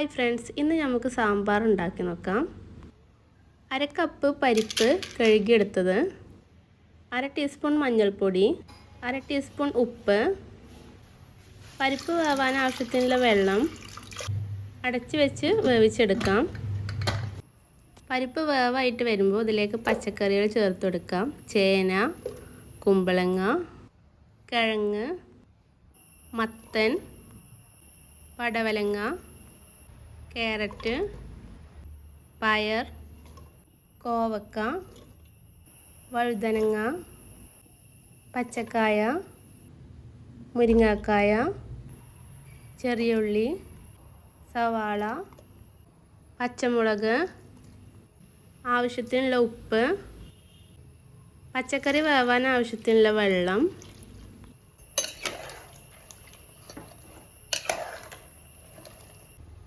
Hi friends ഇന്ന് നമുക്ക് സാമ്പാർ ഉണ്ടാക്കി നോക്കാം. അര കപ്പ് പരിപ്പ് കഴുകിയെടുത്തത്. അര ടീസ്പൂൺ മഞ്ഞൾപ്പൊടി അര ടീസ്പൂൺ ഉപ്പ് പരിപ്പ് വേവാൻ ആവശ്യത്തിനുള്ള വെള്ളം അടച്ചു വെച്ച് വേവിച്ചെടുക്കാം. പരിപ്പ് വേവായിട്ട് വരുമ്പോൾ ഇതിലേക്ക് പച്ചക്കറികൾ ചേർത്ത് കൊടുക്കാം. ചേന കുമ്പളങ്ങ കിഴങ്ങ് മത്തൻ പടവലങ്ങ ക്യാരറ്റ് പയർ കോവക്ക വഴുതനങ്ങ പച്ചക്കായ മുരിങ്ങാക്കായ ചെറിയുള്ളി സവാള പച്ചമുളക് ആവശ്യത്തിനുള്ള ഉപ്പ് പച്ചക്കറി വേവാൻ ആവശ്യത്തിനുള്ള വെള്ളം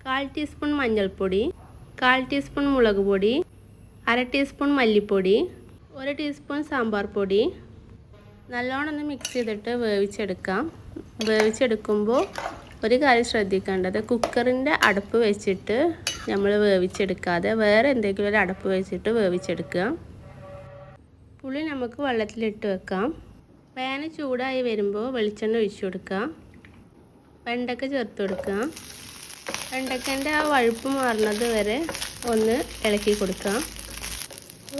കാൽ ടീസ്പൂൺ മഞ്ഞൾപ്പൊടി കാൽ ടീസ്പൂൺ മുളക് പൊടി അര ടീസ്പൂൺ മല്ലിപ്പൊടി ഒരു ടീസ്പൂൺ സാമ്പാർ പൊടി. നല്ലോണം ഒന്ന് മിക്സ് ചെയ്തിട്ട് വേവിച്ചെടുക്കാം. വേവിച്ചെടുക്കുമ്പോൾ ഒരു കാര്യം ശ്രദ്ധിക്കേണ്ടത് കുക്കറിന്റെ അടപ്പ് വെച്ചിട്ട് നമ്മൾ വേവിച്ചെടുക്കാതെ വേറെ എന്തെങ്കിലും ഒരു അടപ്പ് വെച്ചിട്ട് വേവിച്ചെടുക്കുക. പുളി നമുക്ക് വെള്ളത്തിലിട്ട് വെക്കാം. പാന് ചൂടായി വരുമ്പോൾ വെളിച്ചെണ്ണ ഒഴിച്ചു കൊടുക്കുക. വെണ്ടക്ക ചേർത്ത് കൊടുക്കുക. വെണ്ടക്കന്റെ ആ വഴുപ്പ് മാറുന്നത് വരെ ഒന്ന് ഇളക്കി കൊടുക്കാം.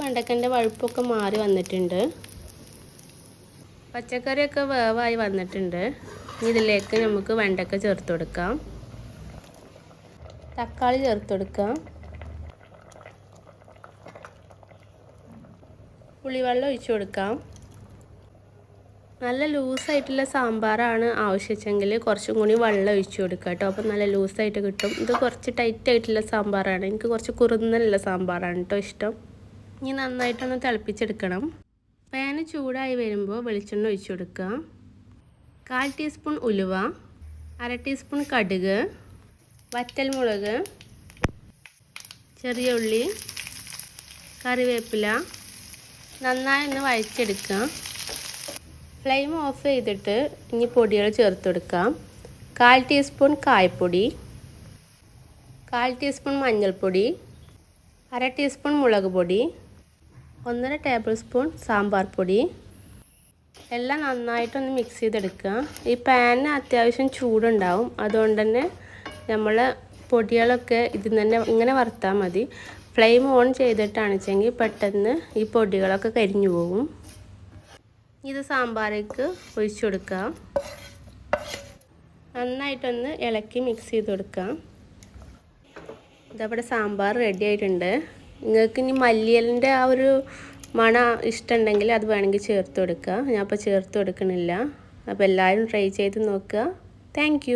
വെണ്ടക്കന്റെ വഴുപ്പൊക്കെ മാറി വന്നിട്ടുണ്ട്. പച്ചക്കറിയൊക്കെ വേവായി വന്നിട്ടുണ്ട്. ഇതിലേക്ക് നമുക്ക് വെണ്ടക്ക ചേർത്ത് കൊടുക്കാം. തക്കാളി ചേർത്ത് കൊടുക്കാം. പുളിവെള്ളം ഒഴിച്ചു കൊടുക്കാം. നല്ല ലൂസായിട്ടുള്ള സാമ്പാറാണ് ആവശ്യമെങ്കിൽ കുറച്ചും കൂടി വെള്ളം ഒഴിച്ചു കൊടുക്കുക കേട്ടോ. അപ്പോൾ നല്ല ലൂസായിട്ട് കിട്ടും. ഇത് കുറച്ച് ടൈറ്റ് ആയിട്ടുള്ള സാമ്പാറാണ്. എനിക്ക് കുറച്ച് കുറുന്നലുള്ള സാമ്പാറാണ് കേട്ടോ ഇഷ്ടം. ഇനി നന്നായിട്ടൊന്ന് തിളപ്പിച്ചെടുക്കണം. പാന് ചൂടായി വരുമ്പോൾ വെളിച്ചെണ്ണ ഒഴിച്ചു കൊടുക്കുക. കാൽ ടീസ്പൂൺ ഉലുവ അര ടീസ്പൂൺ കടുക് വറ്റൽമുളക് ചെറിയ ഉള്ളി കറിവേപ്പില. നന്നായി ഒന്ന് വഴച്ചെടുക്കുക ഫ്ലെയിം ഓഫ് ചെയ്തിട്ട് ഇനി പൊടികൾ ചേർത്ത് കൊടുക്കാം കാൽ ടീസ്പൂൺ കായപ്പൊടി കാൽ ടീസ്പൂൺ മഞ്ഞൾപ്പൊടി അര ടീസ്പൂൺ മുളക് പൊടി ഒന്നര ടേബിൾ സ്പൂൺ സാമ്പാർ പൊടി. എല്ലാം നന്നായിട്ടൊന്ന് മിക്സ് ചെയ്തെടുക്കുക. ഈ പാനിന് അത്യാവശ്യം ചൂടുണ്ടാവും. അതുകൊണ്ട് തന്നെ നമ്മൾ പൊടികളൊക്കെ ഇതിൽ തന്നെ ഇങ്ങനെ വറുത്താൽ മതി. ഫ്ലെയിം ഓൺ ചെയ്തിട്ടാണെച്ചെങ്കിൽ പെട്ടെന്ന് ഈ പൊടികളൊക്കെ കരിഞ്ഞു പോകും. ഇത് സാമ്പാറേക്ക് ഒഴിച്ചു കൊടുക്കാം നന്നായിട്ടൊന്ന് ഇളക്കി മിക്സ് ചെയ്ത് കൊടുക്കാം ഇതവിടെ സാമ്പാർ റെഡി ആയിട്ടുണ്ട്. നിങ്ങൾക്ക് ഇനി മല്ലിയലിന്റെ ആ ഒരു മണ ഇഷ്ടമുണ്ടെങ്കിൽ അത് വേണമെങ്കിൽ ചേർത്ത് കൊടുക്കുക. ഞാൻ അപ്പോൾ ചേർത്ത് കൊടുക്കണില്ല. അപ്പോൾ എല്ലാവരും ട്രൈ ചെയ്ത് നോക്കുക. താങ്ക്